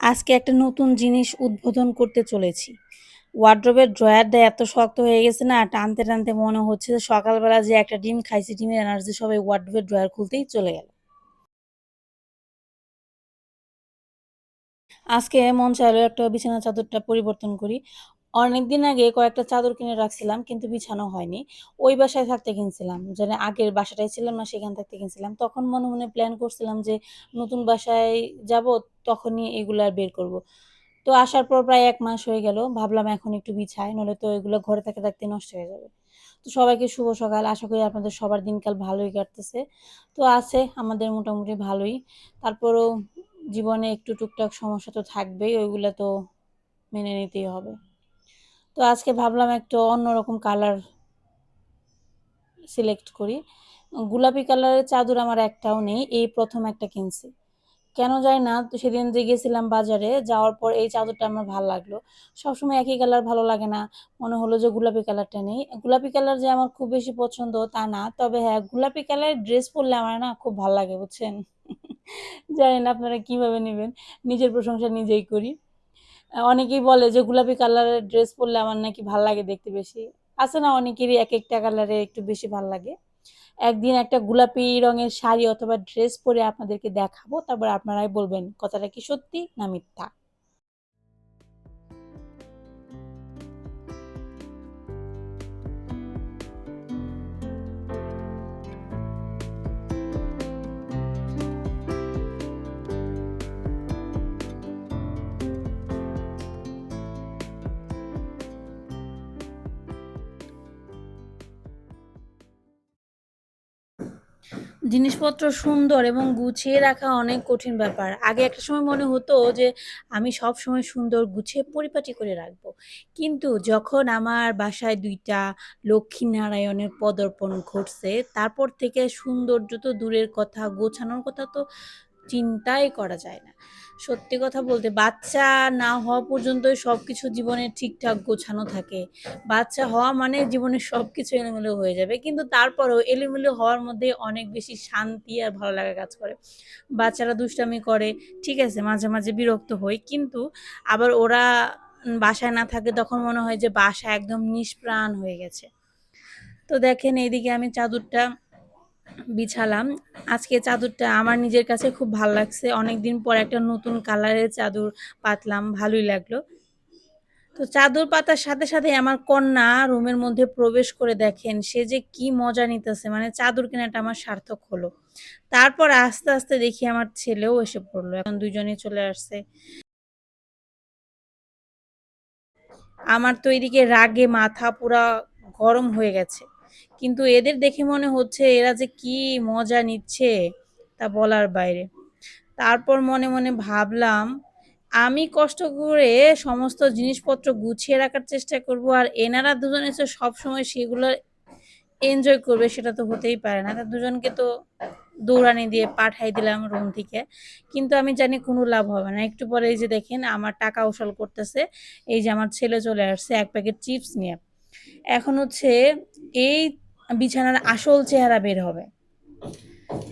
আজকে একটা নতুন জিনিস উদ্বোধন করতে চলেছি। ওয়ার্ড্রোবের ড্রয়ারটা এত শক্ত হয়ে গেছে না টানতে, টানতে মনে হচ্ছে যে সকালবেলা যে একটা ডিম খাইছি, ডিমের এনার্জি সব এই ওয়ার্ড্রোবের ড্রয়ার খুলতেই চলে গেল। আজকে মন চাইলো একটা বিছানা চাদরটা পরিবর্তন করি। অনেকদিন আগে কয়েকটা চাদর কিনে রাখছিলাম কিন্তু বিছানো হয়নি। ওই বাসায় থাকতে কিনছিলাম। যেন আগের বাসাটায় ছিলাম না সেখান থাকতে কিনছিলাম। তখন মনে, মনে প্ল্যান করছিলাম যে নতুন বাসায় যাব তখনই এগুলো আর বের করব। তো আসার পর প্রায় এক মাস হয়ে গেল। ভাবলাম এখন একটু বিছাই নইলে তো এগুলো ঘরে থাকতে, থাকতে নষ্ট হয়ে যাবে। তো সবাইকে শুভ সকাল। আশা করি আপনাদের সবার দিনকাল ভালোই কাটতেছে। তো আছে আমাদের মোটামুটি ভালোই। তারপরও জীবনে একটু টুকটাক সমস্যা তো থাকবেই। ওইগুলো তো মেনে নিতেই হবে। তো আজকে ভাবলাম একটু অন্যরকম কালার সিলেক্ট করি। গোলাপি কালারের চাদর আমার একটাও নেই। এই প্রথম একটা কিনছি। কেন জানি না তো সেদিন যে গেছিলাম বাজারে যাওয়ার পর এই চাদরটা আমার ভালো লাগল। সবসময় একই কালার ভালো লাগে না। মনে হলো যে গোলাপি কালারটা নেই। গোলাপি কালার যে আমার খুব বেশি পছন্দ তা না। তবে হ্যাঁ, গোলাপি কালারের ড্রেস পরলে আমার না খুব ভালো লাগে বুঝছেন? জানি না আপনারা কীভাবে নেবেন নিজের প্রশংসা নিজেই করি। অনেকেই বলে যে গোলাপি কালারের ড্রেস পরলে আমার নাকি ভালো লাগে দেখতে বেশি। আছে না অনেকেরই এক একটা কালারে একটু বেশি ভালো লাগে। একদিন একটা গোলাপি রঙের শাড়ি অথবা ড্রেস পরে আপনাদেরকে দেখাবো। তারপর আপনারাই বলবেন, কথাটা কি সত্যি না মিথ্যা। জিনিসপত্র সুন্দর এবং গুছিয়ে রাখা অনেক কঠিন ব্যাপার। আগে একটা সময় মনে হতো যে আমি সব সময় সুন্দর গুছিয়ে পরিপাটি করে রাখব কিন্তু যখন আমার বাসায় ২ টা লক্ষ্মীনারায়ণের পদর্পণ ঘটছে, তারপর থেকে সৌন্দর্য তো দূরের কথা, গোছানোর কথা তো চিন্তাই করা যায় না। সত্যি কথা বলতে বাচ্চা না হওয়া পর্যন্তই সবকিছু জীবনে ঠিকঠাক গোছানো থাকে। বাচ্চা হওয়া মানে জীবনের সবকিছু এলোমেলো হয়ে যাবে। কিন্তু তারপরেও এলোমেলো হওয়ার মধ্যে অনেক বেশি শান্তি আর ভালো লাগা কাজ করে। বাচ্চারা দুষ্টামি করে, ঠিক আছে মাঝে, মাঝে বিরক্ত হই। কিন্তু আবার ওরা বাসায় না থাকে তখন মনে হয় যে বাসা একদম নিষ্প্রাণ হয়ে গেছে। তো দেখেন এইদিকে আমি চাদরটা বিছালাম। আজকে চাদরটা আমার নিজের কাছে খুব ভালো লাগছে। অনেকদিন পর একটা নতুন কালারের চাদর পাতলাম, ভালোই লাগল। তো চাদর পাতার সাথে, সাথে আমার কন্যা রুমের মধ্যে প্রবেশ করে দেখেন সে যে কি মজা নিতেছে মানে চাদর কেনাটা আমার সার্থক হলো। তারপর আস্তে, আস্তে দেখি আমার ছেলেও এসে পড়ল এখন ২ জনই চলে আসছে। আমার তো এদিকে রাগে মাথা পুরা গরম হয়ে গেছে। কিন্তু এদের দেখে মনে হচ্ছে এরা যে কি মজা নিচ্ছে তা বলার বাইরে। তারপর মনে, মনে ভাবলাম আমি কষ্ট করে সমস্ত জিনিসপত্র গুছিয়ে রাখার চেষ্টা করব আর এনারা দুজন এসে সবসময় সেগুলো এনজয় করবে সেটা তো হতেই পারে না। দুজনকে তো দৌড়ানি দিয়ে পাঠাই দিলাম রুম থেকে। কিন্তু আমি জানি কোনো লাভ হবে না। একটু পরে এই যে দেখেন আমার টাকা উসুল করতেছে। এই যে আমার ছেলে চলে আসছে এক প্যাকেট চিপস নিয়ে। এখন হচ্ছে এই বিছানার আসল চেহারা বের হবে।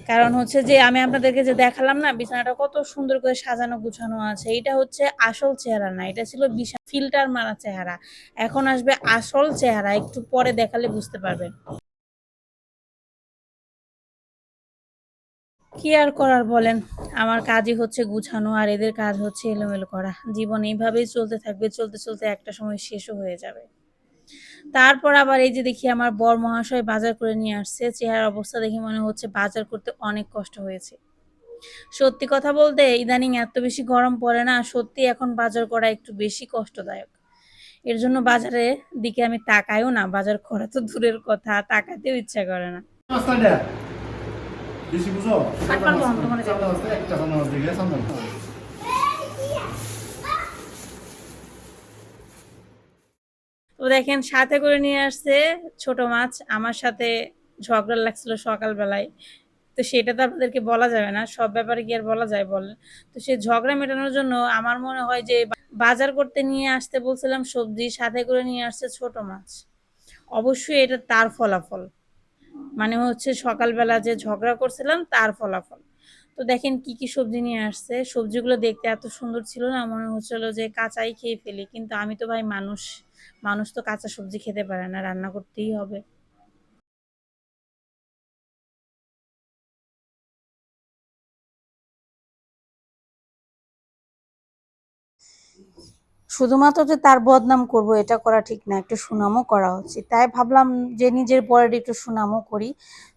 কারণ হচ্ছে যে আমি আপনাদেরকে যে দেখালাম না বিছানাটা কত সুন্দর করে সাজানো গুছানো আছে। এটা হচ্ছে আসল চেহারা না। এটা ছিল বিশাল ফিল্টার মারা চেহারা। এখন আসবে আসল চেহারা। একটু পরে দেখালে বুঝতে পারবেন। কি আর করার বলেন? আমার কাজই হচ্ছে গুছানো আর এদের কাজ হচ্ছে এলোমেলো করা। জীবন এইভাবেই চলতে থাকবে। চলতে, চলতে একটা সময় শেষও হয়ে যাবে। তারপর আবার এই যে দেখি আমার বর মহাশয় বাজার করে নিয়ে আসছে। চেহারার অবস্থা দেখে মনে হচ্ছে বাজার করতে অনেক কষ্ট হয়েছে। সত্যি কথা বলতে ইদানিং এত বেশি গরম পড়ে না, সত্যি এখন বাজার করা একটু বেশি কষ্টদায়ক। এর জন্য বাজারের দিকে আমি তাকাইও না। বাজার করা তো দূরের কথা, তাকাতেও ইচ্ছা করে না। বেশি বুঝো একটা দিকে তো দেখেন সাথে করে নিয়ে আসছে ছোট মাছ। আমার সাথে ঝগড়া লাগছিল সকালবেলায়। তো সেটা তো আপনাদেরকে বলা যাবে না। সব ব্যাপারে কি আর বলা যায় বলেন? তো সেই ঝগড়া মেটানোর জন্য আমার মনে হয় যে বাজার করতে নিয়ে আসতে বলছিলাম সবজি, সাথে করে নিয়ে আসছে ছোট মাছ। অবশ্যই এটা তার ফলাফল। মানে হচ্ছে সকালবেলা যে ঝগড়া করছিলাম তার ফলাফল। তো দেখেন কি কি সবজি নিয়ে আসছে। সবজিগুলো দেখতে এত সুন্দর ছিল না, মনে হচ্ছিল যে কাঁচাই খেয়ে ফেলি। কিন্তু আমি তো ভাই মানুষ মানুষ তো কাঁচা সবজি খেতে পারে না, রান্না করতেই হবে। শুধুমাত্র যে তার বদনাম করব, এটা করা ঠিক না, একটু সুনামও করা উচিত। তাই ভাবলাম যে নিজের পরের একটু সুনামও করি।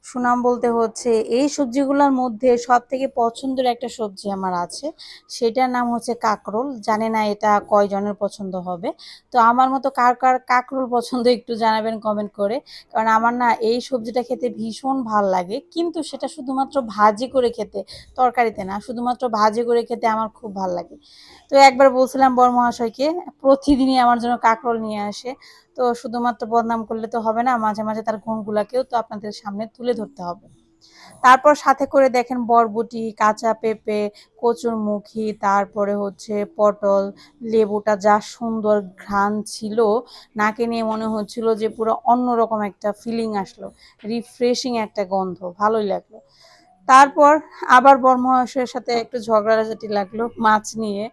সুনাম বলতে হচ্ছে, এই সবজিগুলোর মধ্যে সব থেকে পছন্দের একটা সবজি আমার আছে, সেটার নাম হচ্ছে কাকরোল। জানে না এটা কয়জনের পছন্দ হবে। তো আমার মতো কার কার কাকরোল পছন্দ একটু জানাবেন কমেন্ট করে। কারণ আমার না এই সবজিটা খেতে ভীষণ ভালো লাগে, কিন্তু সেটা শুধুমাত্র ভাজি করে খেতে, তরকারিতে না, শুধুমাত্র ভাজি করে খেতে আমার খুব ভালো লাগে। তো একবার বলছিলাম বর মহাশয়কে প্রতিদিনই আমার জন্য কাকরোল নিয়ে আসে। তো শুধুমাত্র বদনাম করলে তো হবে না, মাঝে মাঝে তার গুণগুলাকেও তো আপনাদের সামনে তুলে ধরতে হবে। তারপর সাথে করে দেখেন বরবটি, কাঁচা পেঁপে কচুরমুখী তারপরে হচ্ছে পটল, লেবুটা যা সুন্দর ঘ্রাণ ছিল, নাকে নিয়ে মনে হচ্ছিল যে পুরো অন্যরকম একটা ফিলিং আসলো রিফ্রেশিং একটা গন্ধ, ভালোই লাগল। তারপর আবার বর্মহাসের সাথে একটু ঝগড়াঝাটি লাগল মাছ নিয়ে।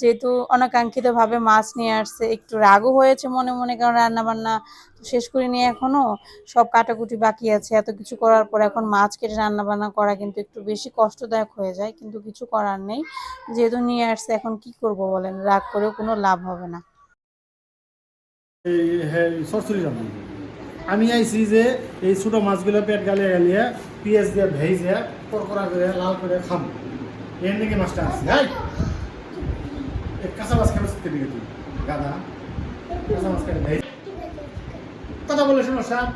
যেহেতু অনাকাঙ্ক্ষিতভাবে মাছ নিয়ে আসছে, একটু রাগও হয়েছে মনে মনে, কারণ রান্না বান্না শেষ করিনি এখনও। সব কাটাকুটি বাকি আছে, এত কিছু করার পর এখন মাছ কেটে রান্না বান্না করা কিন্তু একটু বেশি কষ্টদায়ক হয়ে যায়, কিন্তু কিছু করার নেই। যেহেতু নিয়ে আসছে, এখন কি করব বলেন? রাগ করেও কোনো লাভ হবে না। আমি আইছি যে এই ছোট মাছগুলো পেট গালে গালিয়ে, পিঁয়াজ দিয়ে ভেজে করকরা করে, লাল করে খাম। এর নাকি মাছটা আছে হ্যাঁ কাঁচা মাছ কেন সত্যি দিকে তুই? গাদা কাঁচা মাছ ভেজ কথা বলে শোনো, সাপ।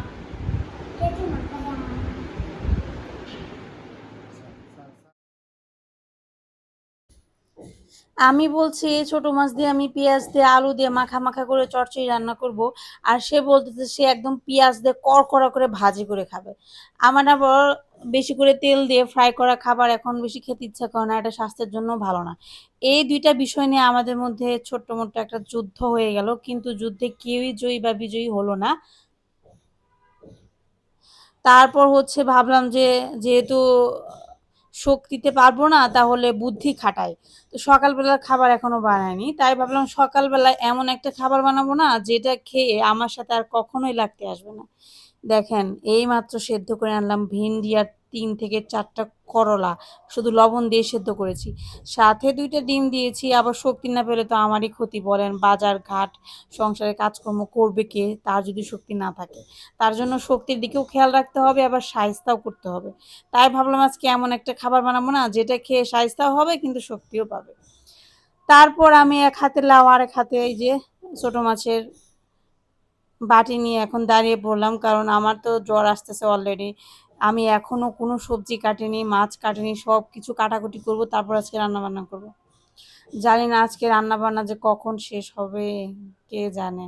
আমি বলছি, ছোট মাছ দিয়ে আমি পেঁয়াজ দিয়ে আলু দিয়ে মাখা মাখা করে চচ্চড়ি রান্না করব। আর সে বলতেছে, সে একদম পেঁয়াজ দিয়ে কড়কড়া করে ভাজি করে খাবে। আমার আবার বেশি করে তেল দিয়ে ফ্রাই করা খাবার এখন বেশি খেতে ইচ্ছা করে না, এটা স্বাস্থ্যের জন্য ভালো না। এই দুইটা বিষয় নিয়ে আমাদের মধ্যে ছোট্ট মোট্ট একটা যুদ্ধ হয়ে গেল, কিন্তু যুদ্ধে কেউই জয়ী বা বিজয়ী হলো না। তারপর হচ্ছে ভাবলাম যে, যেহেতু শক্তিতে পারব না, তাহলে বুদ্ধি খাটায় তো সকালবেলার খাবার এখনও বানায়নি তাই ভাবলাম সকালবেলায় এমন একটা খাবার বানাবো না, যেটা খেয়ে আমার সাথে আর কখনোই লাগতে আসবে না। দেখেন এই মাত্র সেদ্ধ করে আনলাম, ভিন্ডি আর তিন থেকে চারটা করলা, শুধু লবণ দিয়ে সেদ্ধ করেছি। সাথে দুইটা ডিম দিয়েছি, আবার শক্তি না পেলে তো আমারই ক্ষতি বলেন, বাজার ঘাট, সংসারে কাজকর্ম করবে কে? তার যদি শক্তি না থাকে। তার জন্য শক্তির দিকেও খেয়াল রাখতে হবে, আবার সাইজটাও করতে হবে। তাই ভাবলাম আজকে এমন একটা খাবার বানাবো না, যেটা খেয়ে সাইজটাও হবে, কিন্তু শক্তিও পাবে। তারপর আমি এক হাতে লাউ আর এক হাতে এই যে ছোটো মাছের বাটি নিয়ে এখন দাঁড়িয়ে পড়লাম, কারণ আমার তো জ্বর আসতেছে অলরেডি আমি এখনও কোনো সবজি কাটিনি, মাছ কাটিনি সব কিছু কাটাকুটি করব, তারপর আজকে রান্না বান্না করব। জানি না আজকে রান্না বান্না যে কখন শেষ হবে, কে জানে।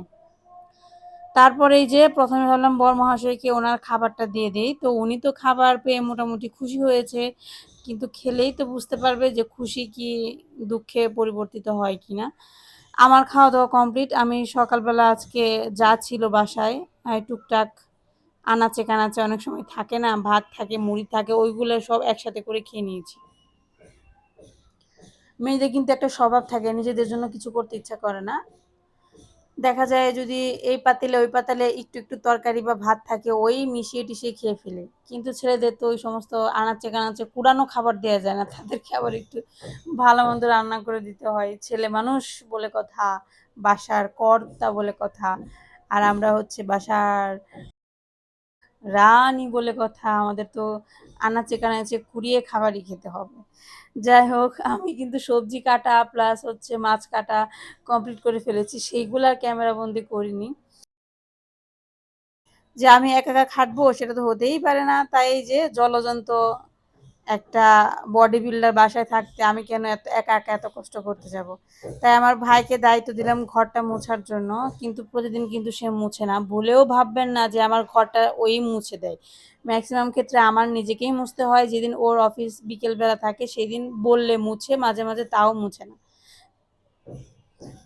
তারপরে এই যে প্রথমে ভাবলাম বর মহাশয়কে ওনার খাবারটা দিয়ে দিই, তো উনি তো খাবার পেয়ে মোটামুটি খুশি হয়েছে, কিন্তু খেলেই তো বুঝতে পারবে যে খুশি কি দুঃখে পরিবর্তিত হয় কি না। আমার খাওয়া দাওয়া কমপ্লিট, আমি সকালবেলা আজকে যা ছিল বাসায় টুকটাক আনাচে কানাচে অনেক সময় থাকে না, ভাত থাকে, মুড়ি থাকে, ওইগুলো সব একসাথে করে খেয়ে নিয়েছি। মেয়েদের কিন্তু একটা স্বভাব থাকে, নিজেদের জন্য কিছু করতে ইচ্ছা করে না। দেখা যায় যদি এই পাতিলে, ওই পাতালে একটু একটু তরকারি বা ভাত থাকে, ওই মিশিয়ে টিশিয়ে খেয়ে ফেলে। কিন্তু ছেলেদের তো ওই সমস্ত আনাচে কানাচে কুড়ানো খাবার দেওয়া যায় না তাদেরকে আবার একটু ভালো মন্দ রান্না করে দিতে হয়। ছেলে মানুষ বলে কথা, বাসার কর্তা বলে কথা, আর আমরা হচ্ছে বাসার রানী বলে কথা, আমাদের তো আনাচে কানাচে কুড়িয়ে খাবারই খেতে হবে। যাই হোক, আমি কিন্তু সবজি কাটা প্লাস হচ্ছে মাছ কাটা কমপ্লিট করে ফেলেছি, সেইগুলো আর ক্যামেরা বন্দি করিনি। যে আমি একা একা খাটবো সেটা তো হতেই পারে না, তাই যে জলজন্ত একটা বডি বিল্ডার বাসায় থাকতে আমি কেন এত একা একা এত কষ্ট করতে যাব? তাই আমার ভাইকে দায়িত্ব দিলাম ঘরটা মোছার জন্য। কিন্তু প্রতিদিন কিন্তু সে মুছে না। ভুলেও ভাববেন না যে আমার ঘরটা ওই মুছে দেয়। ম্যাক্সিমাম ক্ষেত্রে আমার নিজেকেই মুছতে হয়। যেদিন ওর অফিস বিকেলবেলা থাকে, সেদিন বললে মুছে, মাঝে মাঝে তাও মুছে না।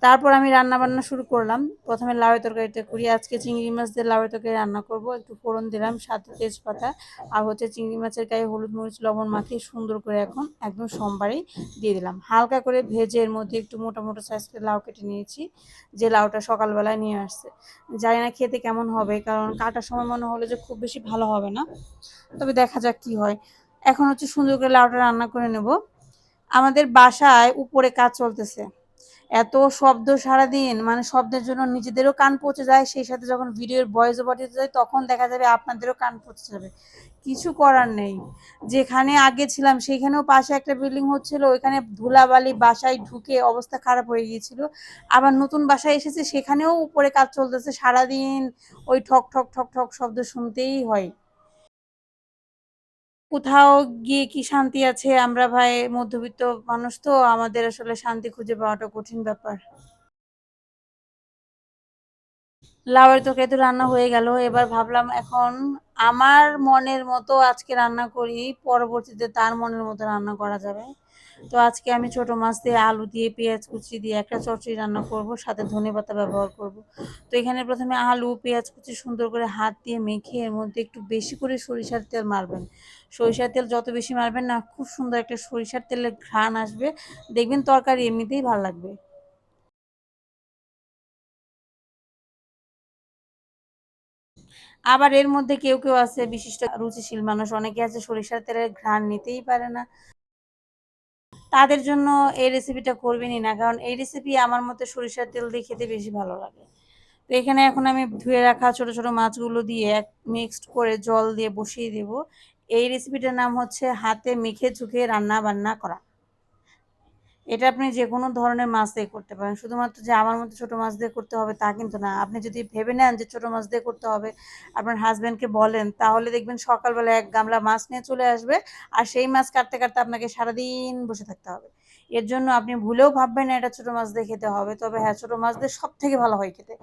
তারপর আমি রান্না বান্না শুরু করলাম। প্রথমে লাউয়ের তরকারিটা করি। আজকে চিংড়ি মাছ দিয়ে লাউয়ের তরকারি রান্না করব। একটু ফোড়ন দিলাম, সাথে তেজপাতা আর হচ্ছে চিংড়ি মাছের গায়ে হলুদ মরিচ, লবণ মাখিয়ে সুন্দর করে এখন একদম সোমবারেই দিয়ে দিলাম। হালকা করে ভেজে এর মধ্যে একটু মোটা মোটা সাইজ করে লাউ কেটে নিয়েছি, যে লাউটা সকালবেলায় নিয়ে আসছে। জানি না খেতে কেমন হবে, কারণ কাটার সময় মনে হলো যে খুব বেশি ভালো হবে না। তবে দেখা যাক কি হয়। এখন হচ্ছে সুন্দর করে লাউটা রান্না করে নেব। আমাদের বাসায় উপরে কাজ চলতেছে। এত শব্দ সারাদিন মানে শব্দের জন্য নিজেদেরও কান পচে যায়, সেই সাথে যখন ভিডিওর ভয়েস ওভার যায় তখন দেখা যাবে আপনাদেরও কান পচে যাবে। কিছু করার নেই। যেখানে আগে ছিলাম সেইখানেও পাশে একটা বিল্ডিং হচ্ছিল, ওইখানে ধুলাবালি বাসায় ঢুকে অবস্থা খারাপ হয়ে গিয়েছিল। আবার নতুন বাসায় এসেছে, সেখানেও উপরে কাজ চলতেছে, সারাদিন ওই ঠক ঠক ঠক ঠক শব্দ শুনতেই হয়। কোথাও গিয়ে কি শান্তি আছে? আমরা ভাই মধ্যবিত্ত মানুষ তো, আমাদের আসলে শান্তি খুঁজে পাওয়াটা কঠিন ব্যাপার। লাউয়ের তরকারি তো রান্না হয়ে গেল। এবার ভাবলাম এখন আমার মনের মতো আজকে রান্না করি, পরবর্তীতে তার মনের মতো রান্না করা যাবে। তো আজকে আমি ছোট মাছ দিয়ে আলু দিয়ে, পেঁয়াজ কুচি দিয়ে একটা চচ্চড়ি রান্না করব, সাথে ধনে পাতা ব্যবহার করব। তো এখানে প্রথমে আলু, পেঁয়াজ কুচি সুন্দর করে হাত দিয়ে মেখে এর মধ্যে একটু বেশি করে সরিষার তেল মারবেন। সরিষার তেল যত বেশি মারবেন না, খুব সুন্দর একটা সরিষার তেলের ঘ্রাণ আসবে। দেখবেন তরকারি এমনিতেই ভালো লাগবে। আবার এর মধ্যে কেউ কেউ আছে, বিশিষ্ট রুচিশীল মানুষ, অনেকে আছে সরিষার তেলের ঘ্রাণ নিতেই পারে না। তাদের জন্য এই রেসিপিটা করবেনই না। কারণ এই রেসিপি আমার মতে সরিষার তেল দিয়ে খেতে বেশি ভালো লাগে। তো এখানে এখন আমি ধুয়ে রাখা ছোট ছোট মাছগুলো দিয়ে এক মিক্সড করে জল দিয়ে বসিয়ে দেব। এই রেসিপিটার নাম হচ্ছে হাতে মেখে চুখে রান্না বান্না করা। এটা আপনি যে কোনো ধরনের মাছ দিয়ে করতে পারেন। শুধুমাত্র যে আমার মতো ছোটো মাছ দিয়ে করতে হবে তা কিন্তু না। আপনি যদি ভেবে নেন যে ছোটো মাছ দিয়ে করতে হবে, আপনার হাজব্যান্ডকে বলেন, তাহলে দেখবেন সকালবেলা এক গামলা মাছ নিয়ে চলে আসবে আর সেই মাছ কাটতে কাটতে আপনাকে সারাদিন বসে থাকতে হবে। এর জন্য আপনি ভুলেও ভাববেন না এটা ছোটো মাছ দিয়ে খেতে হবে। তবে হ্যাঁ ছোটো মাছ দিয়ে সব থেকে ভালো হয় খেতে।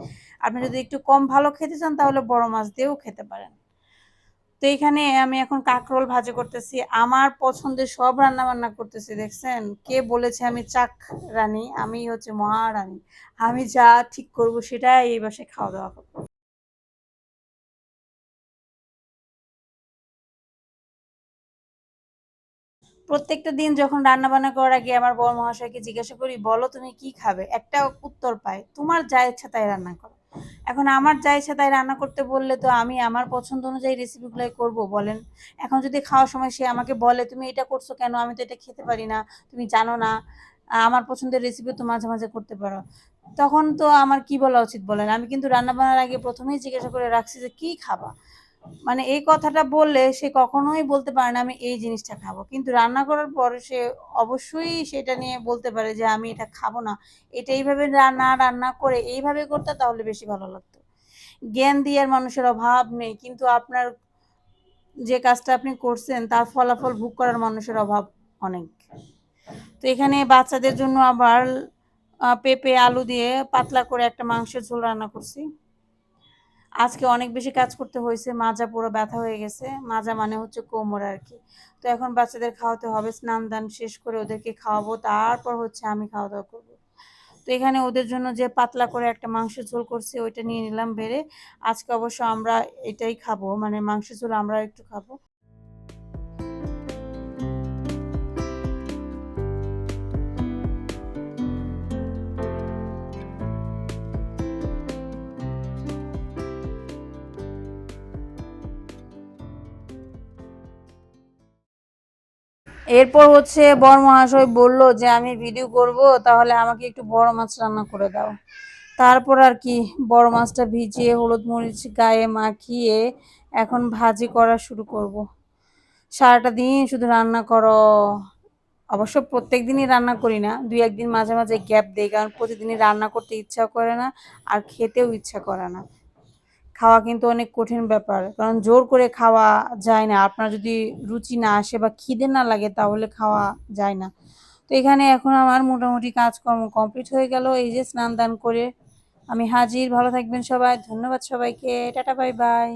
আপনি যদি একটু কম ভালো খেতে চান, তাহলে বড় মাছ দিয়েও খেতে পারেন। তো এখানে আমি এখন কাকরোল ভাজি করতেছি। আমার পছন্দের সব রান্না বান্না করতেছি, দেখছেন? কে বলেছে আমি চাক রানী? আমি হচ্ছে মহারানী আমি যা ঠিক করব সেটাই এই বাসায় খাওয়া দাওয়া করব। প্রত্যেকটা দিন যখন রান্না বান্না করার আগে আমার বড় মহাশয়কে জিজ্ঞাসা করি, বলো তুমি কি খাবে? একটা উত্তর পাই তোমার যা ইচ্ছা তাই রান্না করো। এখন আমার যা ইচ্ছা তাই রান্না করতে বললে তো আমি আমার পছন্দ অনুযায়ী রেসিপিগুলোই করব, বলেন। এখন যদি খাওয়ার সময় সে আমাকে বলে, তুমি এটা করছ কেন? আমি তো এটা খেতে পারি না। তুমি জানো না। আমার পছন্দের রেসিপি তো মাঝে মাঝে করতে পারো। তখন তো আমার কি বলা উচিত বলেন? আমি কিন্তু রান্না বান্নার আগে প্রথমেই জিজ্ঞাসা করে রাখছি যে, কি খাবা? মানে এই কথাটা বললে সে কখনোই বলতে পারে না, আমি এই জিনিসটা খাব। কিন্তু রান্না করার পর সে অবশ্যই সেটা নিয়ে বলতে পারে যে, আমি এটা খাব না। এটা এইভাবে রান্না রান্না করে এইভাবে করতে তাহলে বেশি ভালো লাগতো। জ্ঞান দেওয়ার মানুষের অভাব নেই, কিন্তু আপনার যে কাজটা আপনি করছেন, তার ফলাফল ভোগ করার মানুষের অভাব অনেক। তো এখানে বাচ্চাদের জন্য আবার পেঁপে, আলু দিয়ে পাতলা করে একটা মাংসের ঝোল রান্না করছি। আজকে অনেক বেশি কাজ করতে হয়েছে, মাজা পুরো ব্যথা হয়ে গেছে। মাজা মানে হচ্ছে কোমর আর কি। তো এখন বাচ্চাদের খাওয়াতে হবে, স্নান দান শেষ করে ওদেরকে খাওয়াবো, তারপর হচ্ছে আমি খাওয়া দাওয়া করব। তো এখানে ওদের জন্য যে পাতলা করে একটা মাংস ঝোল করছে, ওইটা নিয়ে নিলাম, বেড়ে আজকে অবশ্য আমরা এটাই খাব মানে মাংস ঝোল আমরা একটু খাব। এরপর হচ্ছে বড় মহাশয় বলল যে, আমি ভিডিও করব, তাহলে আমাকে একটু বড় মাছ রান্না করে দাও। তারপর আর কি, বড় মাছটা ভিজিয়ে, হলুদ মরিচ গায়ে মাখিয়ে এখন ভাজি করা শুরু করব। সারাটা দিন শুধু রান্না করো। অবশ্য প্রত্যেক দিনই রান্না করি না, দুই একদিন মাঝে মাঝে গ্যাপ দিই, কারণ প্রতিদিনই রান্না করতে ইচ্ছা করে না, আর খেতেও ইচ্ছা করে না। খাওয়া কিন্তু অনেক কঠিন ব্যাপার। কারণ জোর করে খাওয়া যায় না। আপনার যদি রুচি না আসে বা খিদে না লাগে, তাহলে খাওয়া যায় না। তো এখানে এখন আমার মোটামুটি কাজকর্ম কমপ্লিট হয়ে গেল। এই যে স্নান দান করে আমি হাজির। ভালো থাকবেন সবাই। ধন্যবাদ সবাইকে। Tata bye bye